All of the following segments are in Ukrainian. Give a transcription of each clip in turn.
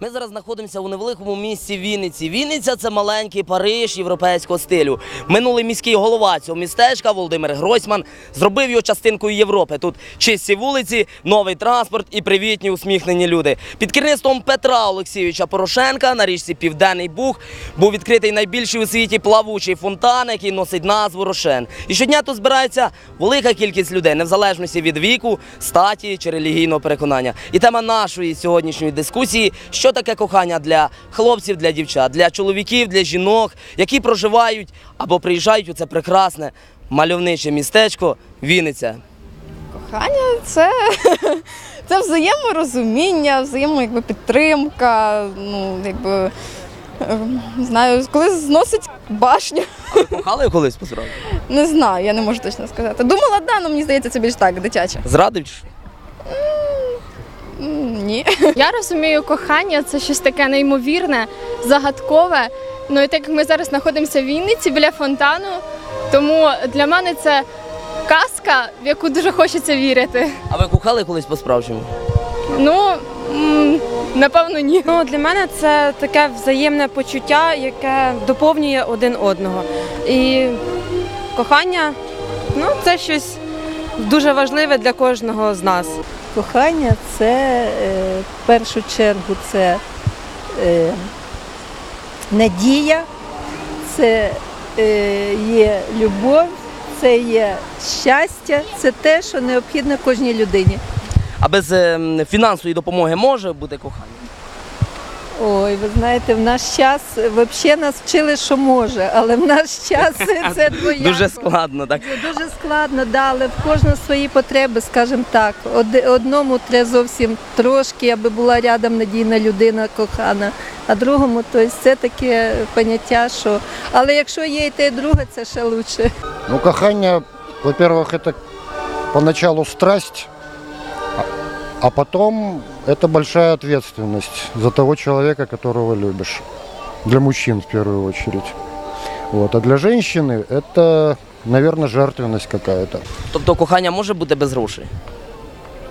Ми зараз знаходимося у невеликому місті Вінниці. Вінниця це маленький Париж європейського стилю. Минулий міський голова цього містечка Володимир Гройсман зробив його частинкою Європи. Тут чисті вулиці, новий транспорт і привітні усміхнені люди. Під керівництвом Петра Олексійовича Порошенка на річці Південний Буг був відкритий найбільший у світі плавучий фонтан, який носить назву Рошен. І щодня тут збирається велика кількість людей, незалежності від віку, статі чи релігійного переконання. І тема нашої сьогоднішньої дискусії: що таке кохання для хлопців, для дівчат, для чоловіків, для жінок, які проживають або приїжджають у це прекрасне мальовниче містечко Вінниця. Кохання це, це взаєморозуміння, взаємоякби підтримка. Ну, якби е, не знаю, коли зносить башню. А ви кохали колись посправді? Не знаю, я не можу точно сказати. Думала, да, але мені здається, це більш так, дитяче. Зрадив? Ні. Я розумію, кохання це щось таке неймовірне, загадкове. Ну і так як ми зараз знаходимося в Вінниці біля фонтану, тому для мене це казка, в яку дуже хочеться вірити. А ви кохали колись по-справжньому? Ну м, напевно, ні. Ну, для мене це таке взаємне почуття, яке доповнює один одного. І кохання ну, це щось дуже важливе для кожного з нас. Кохання це е, в першу чергу це е, надія, це е, є любов, це є щастя, це те, що необхідно кожній людині. А без ем, фінансової допомоги може бути кохання? Ой, ви знаєте, в наш час взагалі нас вчили, що може, але в наш час це двояко. Дуже складно, так. Це дуже складно, да, але в кожного свої потреби, скажімо так. Од- Одному треба зовсім трошки, аби була рядом надійна людина кохана, а другому, то це таке поняття, що. Але якщо є і те, і друге, це ще краще. Ну, кахання, во-первых, это поначалу страсть, а потом это большая ответственность за того человека, которого любишь. Для мужчин в первую очередь. Вот. А для женщины это, наверное, жертвенность какая-то. Тобто кохання може бути без грошей?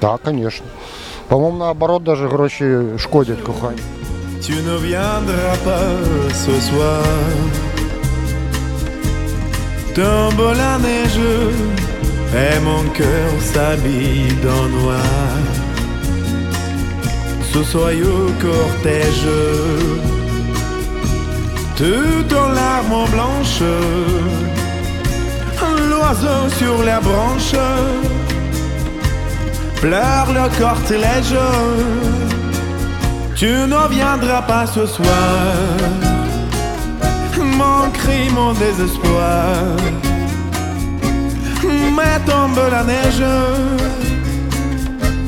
Да, конечно. По-моему, наоборот, даже гроші шкодять коханню. Tu ne viendras pas ce soir. Tombe la neige et mon cœur s'habille dans noir. Ce soyeux cortège, tout en larmes blanches, l'oiseau sur la branche. Pleure le cortège. Tu ne viendras pas ce soir, mon cri, mon désespoir. Mais tombe la neige,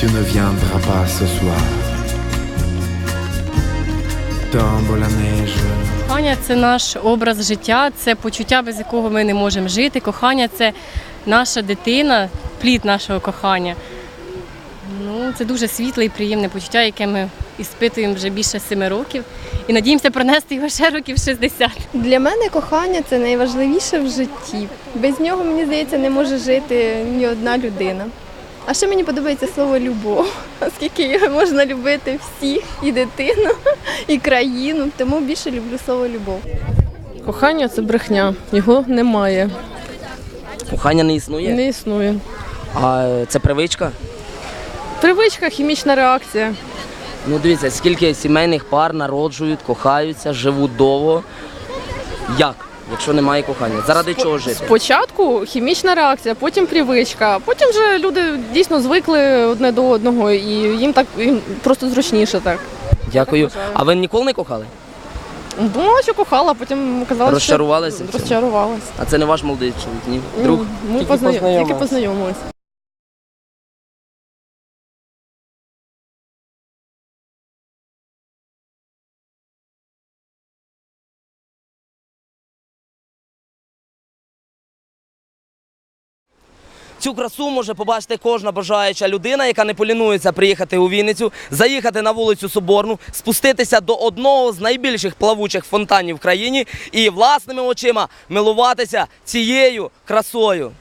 Tu ne viendras pas ce soir. Tombe la neige. Кохання це наш образ життя, це почуття, без якого ми не можемо жити. Кохання це наша дитина, плід нашого кохання. Ну, це дуже світле і приємне почуття, яке ми іспитуємо вже більше семи років. І надіємося пронести його ще років 60. Для мене кохання це найважливіше в житті. Без нього, мені здається, не може жити ні одна людина. А ще мені подобається слово любов, оскільки його можна любити всіх, і дитину, і країну. Тому більше люблю слово любов. Кохання це брехня, його немає, Кохання не існує? не існує. А це привичка? Привичка, хімічна реакція. Ну дивіться, скільки сімейних пар народжують, кохаються, живуть довго. Як? Якщо немає кохання? Заради чого жити? Спочатку хімічна реакція, потім привичка. Потім вже люди дійсно звикли одне до одного, і їм так їм просто зручніше так. Дякую. Так А ви ніколи не кохали? Думала, що кохала, потім казала, Розчарувалися що розчарувалася. А це не ваш молодий чоловік, ні? Друг? Ми Тільки познайомилися. Цю красу може побачити кожна бажаюча людина, яка не полінується приїхати у Вінницю, заїхати на вулицю Соборну, спуститися до одного з найбільших плавучих фонтанів в країні і власними очима милуватися цією красою.